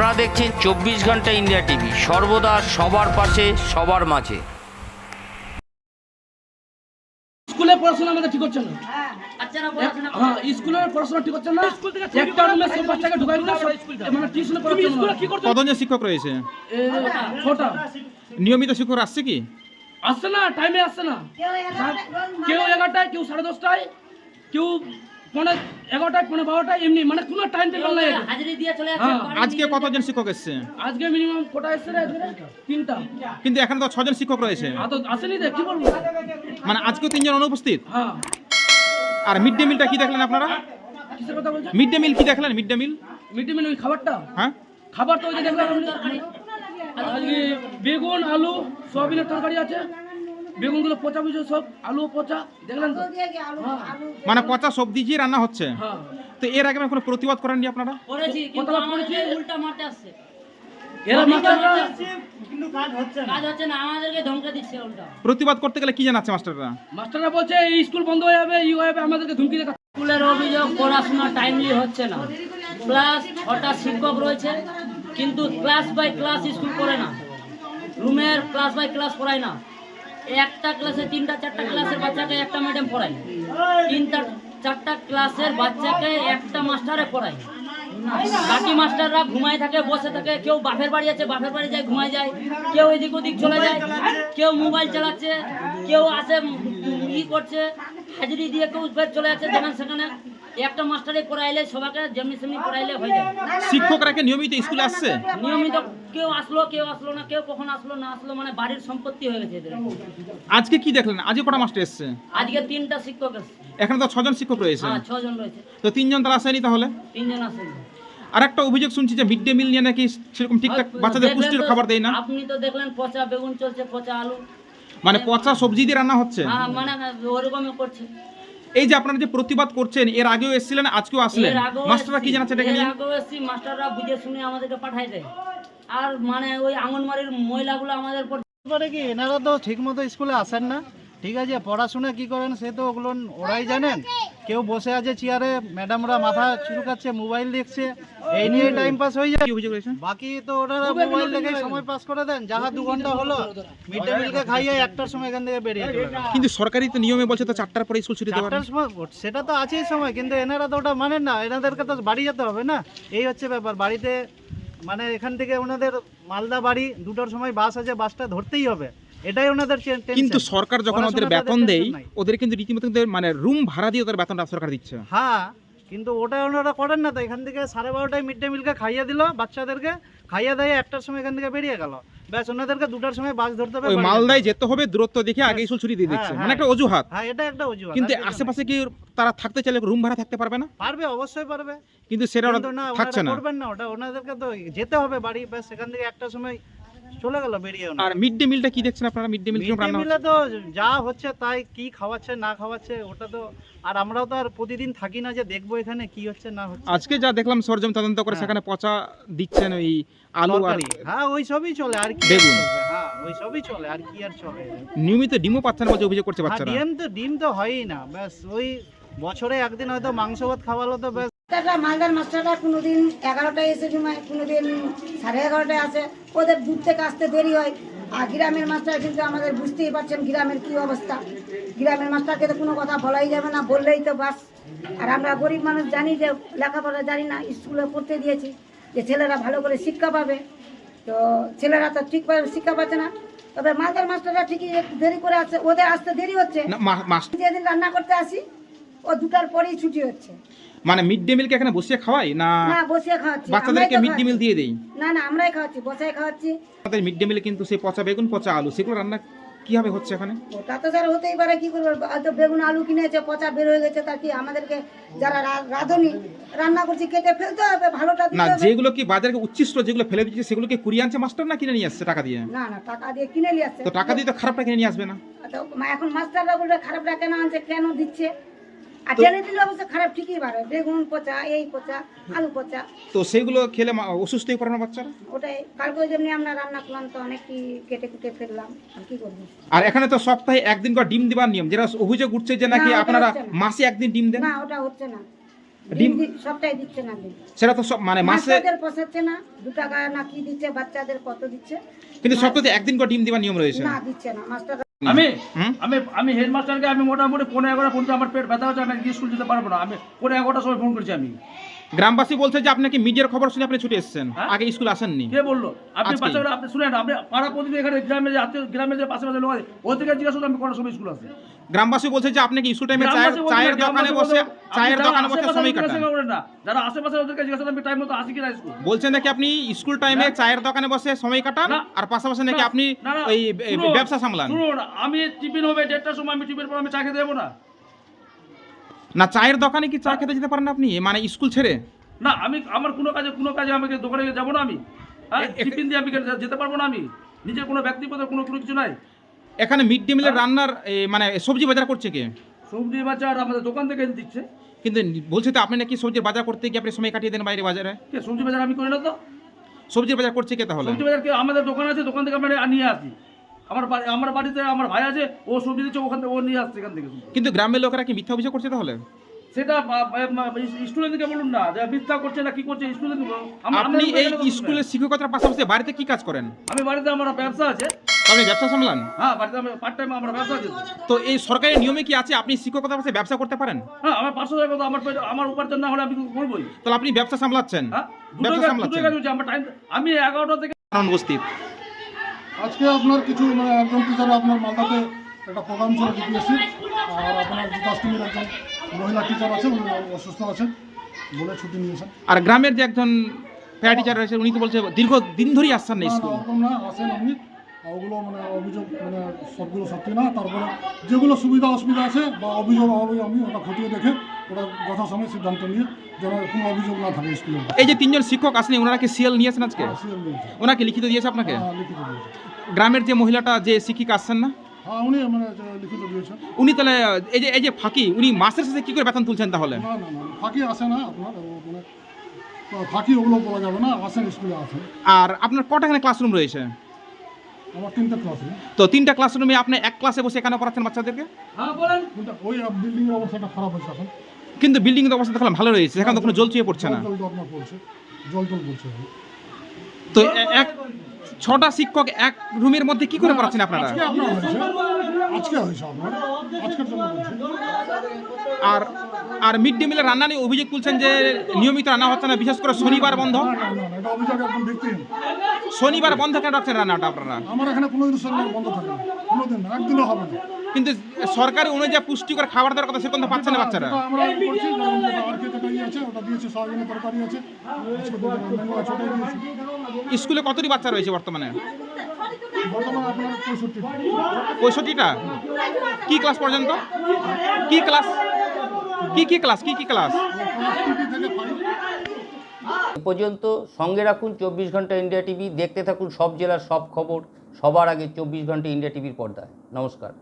আপনারা দেখছেন চব্বিশ ঘণ্টা ইন্ডিয়া টিভি। সর্বদা সবার পাশে সবার মাঝে। স্কুলে পড়াশোনা আমাদের ঠিক হচ্ছে না। বাচ্চারা আচ্ছা, পড়াশোনা করে। হ্যাঁ স্কুলের পড়াশোনা ঠিক হচ্ছে না। একটা রুমে সব বাচ্চাকে ঢুকাই দিলে মানে টিউশনে পড়াশোনা কি করতে কতজন শিক্ষক রয়েছে? ছটা। নিয়মিত শিক্ষক আসছে কি? আসছে না টাইমে আসছে না। কেউ এগারোটায় কেউ সাড়ে দশটায় কেউ পনেরো এগারোটায় পনেরো বারোটায় এমনি মানে কোনো টাইম টেবিল নাই হ্যাঁ, আজকে কতজন শিক্ষক এসছে? আজকে মিনিমাম কোটা এসছে তিনটা। কিন্তু এখানে তো ছজন শিক্ষক রয়েছে। আসেনি কি বলব? মানে আজকেও তিনজন অনুপস্থিত? হ্যাঁ। আর মিড ডে মিলটা কি দেখলেন আপনারা? কিসের মিড ডে মিল কি দেখলেন mid day meal mid day meal ওই খাবারটা? হ্যাঁ। খাবার তো ওই যে দেখলাম বেগুন আলু সয়াবিনের তরকারি আছে। বেগুনগুলো পচা বুঝো সব? আলু পচা দেখলেন তো? হ্যাঁ। মানে পচা সবজি দিয়ে রান্না হচ্ছে? হ্যাঁ। তো এর আগে কোনো প্রতিবাদ করেননি আপনারা? করেছি কিন্তু কতবার আমাদের উল্টা মারতে আসছে এরা মাস্টাররা কাজ হচ্ছে না। আমাদেরকে ধমকে দিচ্ছে উল্টা। প্রতিবাদ করতে গেলে কি জানাচ্ছে মাস্টাররা? মাস্টাররা বলছে এই স্কুল বন্ধ হয়ে যাবে ই হয়ে যাবে আমাদেরকে ধুমকি দেখা স্কুলের অভিযোগ পড়াশোনা টাইমলি হচ্ছে না। ক্লাস ছটা শিক্ষক রয়েছে কিন্তু ক্লাস বাই ক্লাস স্কুল করে না। রুমের ক্লাস বাই ক্লাস পড়ায় না। একটা ক্লাসে তিনটা, চারটা ক্লাসের বাচ্চাকে একটা ম্যাডাম পড়ায়। তিনটা, চারটা ক্লাসের বাচ্চাকে একটা মাস্টারে পড়ায়। বাকি মাস্টাররা ঘুমায় থাকে, বসে থাকে, কেউ বাপের বাড়ি আছে, বাপের বাড়ি যায়, ঘুমায় যায়। কেউ এদিক ওদিক চলে যায়, কেউ মোবাইল চালাচ্ছে, কেউ আসে, ই করছে, হাজিরি দিয়ে কেউ চলে যাচ্ছে যেখানে সেখানে। একটা মাস্টারে পড়াইলে সবাইকে যেমনি সেমনি পড়াইলে হয়ে যায় শিক্ষকরা কি নিয়মিত স্কুলে আসছে? নিয়মিত কেউ আসলো কেউ আসলো না কেউ কখন আসলো না আসলো মানে বাড়ির সম্পত্তি হয়ে গেছে এদের। আজকে কি দেখলেন? আজকে কটা মাস্টার এসছে? আজকে তিনটা শিক্ষক এসছে। এখানে তো ছজন শিক্ষক রয়েছে। হ্যাঁ ছজন রয়েছে। তো তিনজন তারা আসেনি তাহলে? তিনজন আসেনি। আর একটা অভিযোগ শুনছি যে মিড ডে মিল নিয়ে নাকি সেরকম ঠিকঠাক বাচ্চাদের পুষ্টির খাবার দেয় না? আপনি তো দেখলেন পচা বেগুন চলছে পচা আলু। মানে পচা সবজি দিয়ে রান্না হচ্ছে? হ্যাঁ মানে ওরকমই করছে। এই যে আপনারা যে প্রতিবাদ করছেন এর আগেও এসেছিলেন আজকেও আসলেন। মাস্টাররা কি জানাচ্ছে এটাকে নিয়ে? আগেও এসছি মাস্টাররা বুঝে শুনে আমাদেরকে পাঠাই দেয়। আর মানে ওই আঙ্গনবাড়ির মহিলাগুলো আমাদের পরে কি? এনারা তো ঠিকমতো স্কুলে আসেন না। ঠিক আছে পড়াশোনা কি করেন সে তো ওগুলো ওরাই জানেন। কেউ বসে আছে চেয়ারে ম্যাডামরা মাথা চুরকাচ্ছে মোবাইল দেখছে এই নিয়ে টাইম পাস হয়ে যায়। বাকি তো ওনারা মোবাইল দেখে সময় পাস করে দেন যাহা দু ঘণ্টা হলো মিড ডে মিলকে খাইয়ে একটার সময় এখান থেকে বেরিয়ে কিন্তু সরকারি তো নিয়মে বলছে তো চারটার পরে স্কুল ছুটি দেওয়ার। সময় সেটা তো আছেই সময় কিন্তু এনারা তো ওটা মানেন না এনাদেরকে তো বাড়ি যেতে হবে না। এই হচ্ছে ব্যাপার বাড়িতে মানে এখান থেকে ওনাদের মালদা বাড়ি দুটোর সময় বাস আছে বাসটা ধরতেই হবে। এটাই ওনাদের কিন্তু সরকার যখন ওদের বেতন দেয় ওদের কিন্তু রীতিমতো মানে রুম ভাড়া দিয়ে ওদের বেতনটা সরকার দিচ্ছে। হ্যাঁ কিন্তু ওটা ওনারা করেন না তো। এখান থেকে সাড়ে বারোটায় মিড ডে মিলকে খাইয়ে দিল বাচ্চাদেরকে খাইয়ে দেয় একটার সময় এখান থেকে বেরিয়ে গেল। ব্যাস ওনাদেরকে দুটার সময় বাস ধরতে হবে মালদায় যেতে হবে। দূরত্ব দেখে আগে স্কুল ছুটি দিয়ে দিচ্ছে। হ্যাঁ, মানে একটা অজুহাত। হ্যাঁ এটা একটা অজুহাত। কিন্তু। আশেপাশে কি তারা থাকতে চাইলে রুম ভাড়া থাকতে পারবে না? পারবে অবশ্যই পারবে। কিন্তু সেটা ওরা থাকছে না। করবেন না ওটা। ওনাদেরকে তো যেতে হবে বাড়ি। ব্যাস সেখান থেকে একটার সময় চলে গেল। আর মিড ডে মিলটা কি দেখছেন আপনারা? মিড ডে রান্না মিলে তো যা হচ্ছে তাই কি খাওয়াচ্ছে না খাওয়াচ্ছে ওটা তো আর আমরাও তো আর প্রতিদিন থাকি না যে দেখব এখানে কি হচ্ছে না হচ্ছে। আজকে যা দেখলাম সরজম তদন্ত করে হ্যাঁ। সেখানে পচা দিচ্ছেন ওই আলু আর হ্যাঁ ওই সবই চলে আর কি বেগুন। হ্যাঁ ওই সবই চলে আর কি আর চলে? নিয়মিত ডিমও পাচ্ছেন বলছে অভিযোগ করছে হ্যাঁ বাচ্চারা। ডিম তো ডিম তো হয়ই না ব্যাস ওই বছরে একদিন হয়তো মাংস ভাত খাওয়ালো তো ব্যাস। মাস্টাররা মালদার মাস্টাররা কোনোদিন এগারোটায় এসে ঘুমায় কোনোদিন সাড়ে এগারোটায় আসে। ওদের দূর থেকে আসতে দেরি হয়। আর গ্রামের মাস্টার কিন্তু আমাদের বুঝতেই পারছেন গ্রামের কি অবস্থা। গ্রামের মাস্টারকে তো কোনো কথা বলাই যাবে না বললেই তো বাস। আর আমরা গরিব মানুষ জানি যে লেখাপড়া জানি না স্কুলে পড়তে দিয়েছি যে ছেলেরা ভালো করে শিক্ষা পাবে। তো ছেলেরা তো ঠিকভাবে শিক্ষা পাচ্ছে না। তবে মালদার মাস্টাররা ঠিকই দেরি করে আসছে ওদের আসতে দেরি হচ্ছে। যেদিন রান্না করতে আসি ও দুটার পরেই ছুটি হচ্ছে। মানে মিড ডে মিলকে এখানে বসিয়ে খাওয়াই না না বসে খাওয়াচ্ছি। বাচ্চাদেরকে মিড ডে মিল। দিয়ে দেই? না না আমরাই খাওয়াচ্ছি বসাই খাওয়াচ্ছি। মিড ডে মিলে কিন্তু সেই পচা বেগুন পচা আলু সেগুলো রান্না কীভাবে হচ্ছে এখানে? ওটা তো স্যার হতেই পারে কি করব? হয়তো বেগুন আলু কিনেছে পচা বের হয়ে গেছে তা কি আমাদেরকে যারা রাঁধুনি রান্না করছি কেটে ফেলতে হবে ভালোটা না যেগুলো কি বাজারে উচ্ছিষ্ট যেগুলো ফেলে দিচ্ছে সেগুলোকে কুড়িয়ে আনছে মাস্টার না কিনে নিয়ে আসছে টাকা দিয়ে? না না টাকা দিয়ে কিনে নিয়ে আসছে। তো টাকা দিয়ে তো খারাপটা কিনে নিয়ে আসবে না। তো এখন মাস্টাররা বলবে খারাপটা কেন আনছে কেন দিচ্ছে? আর জেনে দিলে অবশ্য খারাপ ঠিকই পারে বেগুন পচা এই পচা আলু পচা। তো খেলে মা- অসুস্থ হয়ে পড়ে না বাচ্চারা? ওটাই। কালকে যেমনি আমরা রান্না করলাম তো অনেক কি কেটে কুটে ফেললাম। আর কি করব? আর এখানে তো সপ্তাহে একদিন করে ডিম দেবার নিয়ম। যেটা অভিযোগ উঠছে যে নাকি না, ওটা আপনারা হচ্ছে না। মাসে একদিন ডিম দেন? না ওটা হচ্ছে না। ডিম ডিম দি- সবটাই দিচ্ছে না ডিম। সেটা তো সব মানে মাসে পোষাচ্ছে না। দু টাকা না কি দিচ্ছে বাচ্চাদের কত দিচ্ছে? কিন্তু সপ্তাহে একদিন করে ডিম দেওয়ার নিয়ম রয়েছে। না দিচ্ছে না। মাস্টার আমি? আমি আমি হেডমাস্টারকে আমি মোটামুটি পনেরো এগারো পর্যন্ত আমার পেট ব্যথা হচ্ছে আমি স্কুল যেতে পারব না। আমি পনেরো এগারোটার সময় ফোন করেছি আমি। গ্রামবাসী বলছে যে আপনাকে মিডিয়ার খবর শুনে আপনি ছুটে এসেছেন। হ্যাঁ? আগে স্কুল আসেননি। কে বলল? আপনি আজকেই। আপনি শুনেন আপনি পাড়া প্রতিদিন এখানে গ্রামে যে আত্মীয় গ্রামে যে পাশে পাশে লোক আছে ওদেরকে জিজ্ঞাসা করুন আমি কোন সময় স্কুল আছে গ্রামবাসী বলছে যে আপনাকে স্কুল টাইমে চায়ের দোকানে বসে আপনি চায়ের দোকানে বসে সময় কাটান। যারা আশেপাশে ওদেরকে জিজ্ঞাসা করেন আমি টাইম মতো আসি কিনা স্কুল? বলছেন নাকি আপনি স্কুল টাইমে চায়ের দোকানে বসে সময় কাটান। আর পাশাপাশি নাকি আপনি ওই ব্যবসা সামলান? শুনুন আমি টিফিন হবে দেড়টার সময় আমি টিফিন পর আমি চা খেতে যাব না। না চায়ের দোকানে কি চা খেতে যেতে পারেন আপনি? মানে স্কুল ছেড়ে? না আমি আমার কোনো কাজে কোনো কাজে আমাকে দোকানে যাব না আমি। হ্যাঁ টিফিন দিয়ে আমি যেতে পারব না আমি? নিজের কোনো ব্যক্তিগত কোনো কোনো কিছু নাই। এখানে মিড ডে মিলের রান্নার এ, মানে সবজি বাজার করছে কে? সবজি বাজার আমাদের দোকান থেকে এনে দিচ্ছে। কিন্তু বলছে তো আপনি নাকি সবজির বাজার করতে গিয়ে আপনি সময় কাটিয়ে দেন বাইরে বাজারে? কে সবজি বাজার আমি করি না তো? সবজির বাজার করছে কে তাহলে? সবজি বাজার কে আমাদের দোকান আছে? দোকান থেকে আমরা নিয়ে আসি। আমার আমার বাড়িতে আমার ভাই আছে ও সবজি দিচ্ছে ওখান থেকে ও নিয়ে আসছে এখান থেকে। কিন্তু গ্রামের লোকেরা কি মিথ্যা অভিযোগ করছে তাহলে? সেটা স্টুডেন্টকে বলুন না যে মিথ্যা করছে না কি করছে স্টুডেন্ট আপনি এই স্কুলের শিক্ষকতার পাশাপাশি বাড়িতে কি কাজ করেন? আমি বাড়িতে আমার ব্যবসা আছে। আপনি ব্যবসা সামলান? হ্যাঁ বাড়িতে আমি পার্ট টাইম আমার ব্যবসা আছে। তো এই সরকারি নিয়মে কি আছে আপনি শিক্ষকতার পাশে ব্যবসা করতে পারেন? হ্যাঁ আমার পাঁচশো টাকা আমার আমার উপার্জন না হলে আমি তাহলে আপনি ব্যবসা সামলাচ্ছেন? হ্যাঁ ব্যবসা সামলাচ্ছেন? আমি এগারোটা থেকে আজকে আপনার কিছু মানে একজন টিচার আপনার মালদাতে একটা প্রোগ্রাম ছিল ডিপিএসসি আর আপনার গীতাষ্টমীর একজন মহিলা টিচার আছে উনি অসুস্থ আছেন বলে ছুটি নিয়েছেন। আর গ্রামের যে একজন প্যারা টিচার রয়েছে উনি তো বলছে দীর্ঘ দিন ধরেই আসছেন না স্কুল না আসেন আপনি ওগুলো মানে অভিযোগ মানে সবগুলো সত্যি না তারপরে যেগুলো সুবিধা অসুবিধা আছে বা অভিযোগ হবে আমি ওটা খতিয়ে দেখে ওটা যথাসময়ে সিদ্ধান্ত নিয়ে যেন কোনো অভিযোগ না থাকে স্কুলে। এই যে তিনজন শিক্ষক আসেনি ওনারা কি সিএল নিয়েছেন আজকে? দিয়েছে ওনাকে লিখিত দিয়েছে আপনাকে? হ্যাঁ লিখিত দিয়েছে। গ্রামের যে মহিলাটা যে শিক্ষিকা আসছেন না? হ্যাঁ উনি মানে যে লিখিত দিয়েছেন। উনি তাহলে এই যে এই যে ফাঁকি উনি মাসের শেষে কি করে বেতন তুলছেন তাহলে? না না না ফাঁকি আসে না আপনার ও মানে ফাঁকি ওগুলো বলা যাবে না আসেন স্কুলে আসেন। আর আপনার কটা এখানে ক্লাসরুম রয়েছে? আমার তিনটে ক্লাসরুম তো তিনটা ক্লাসরুমে আপনি এক ক্লাসে বসে এখানে পড়াচ্ছেন বাচ্চাদেরকে? হ্যাঁ কিন্তু ওই বিল্ডিং অবস্থাটা খারাপ হয়েছে এখন। কিন্তু বিল্ডিং এর অবস্থা দেখলাম ভালো রয়েছে সেখানে তো কোনো জল চুয়ে পড়ছে না। জল আপনার পড়ছে জল জল পড়ছে। তো এক ছটা শিক্ষক এক রুমের মধ্যে কি করে পড়াচ্ছেন আপনারা? আজকে আপনার হয়েছে আজকে হয়েছে আপনার আজকের জন্য বলছি আর আর মিড ডে মিলের রান্না নিয়ে অভিযোগ তুলছেন যে নিয়মিত রান্না হচ্ছে না বিশেষ করে শনিবার বন্ধ। এটা অভিযোগ একদম ভিত্তিহীন। শনিবার বন্ধ কেন রাখছেন রান্নাটা আপনারা? আমার এখানে কোনো দিন শনিবার বন্ধ থাকে না কোনো দিন না একদিনও হবে না। কিন্তু সরকারি অনুযায়ী পুষ্টিকর খাবার দেওয়ার কথা সেরকম তো পাচ্ছে না বাচ্চারা। আমরা করছি আছে ওটা দিয়েছি সয়াবিনের তরকারি আছে স্কুলে কতটি বাচ্চা রয়েছে বর্তমানে? বর্তমানে আপনার পঁয়ষট্টি। পঁয়ষট্টিটা? কি ক্লাস পর্যন্ত? কি ক্লাস? কি কি ক্লাস? কি কি ক্লাস? পর্যন্ত সঙ্গে রাখুন চব্বিশ ঘণ্টা ইন্ডিয়া টিভি দেখতে থাকুন সব জেলার সব খবর সবার আগে চব্বিশ ঘণ্টা ইন্ডিয়া টিভির পর্দায়। নমস্কার।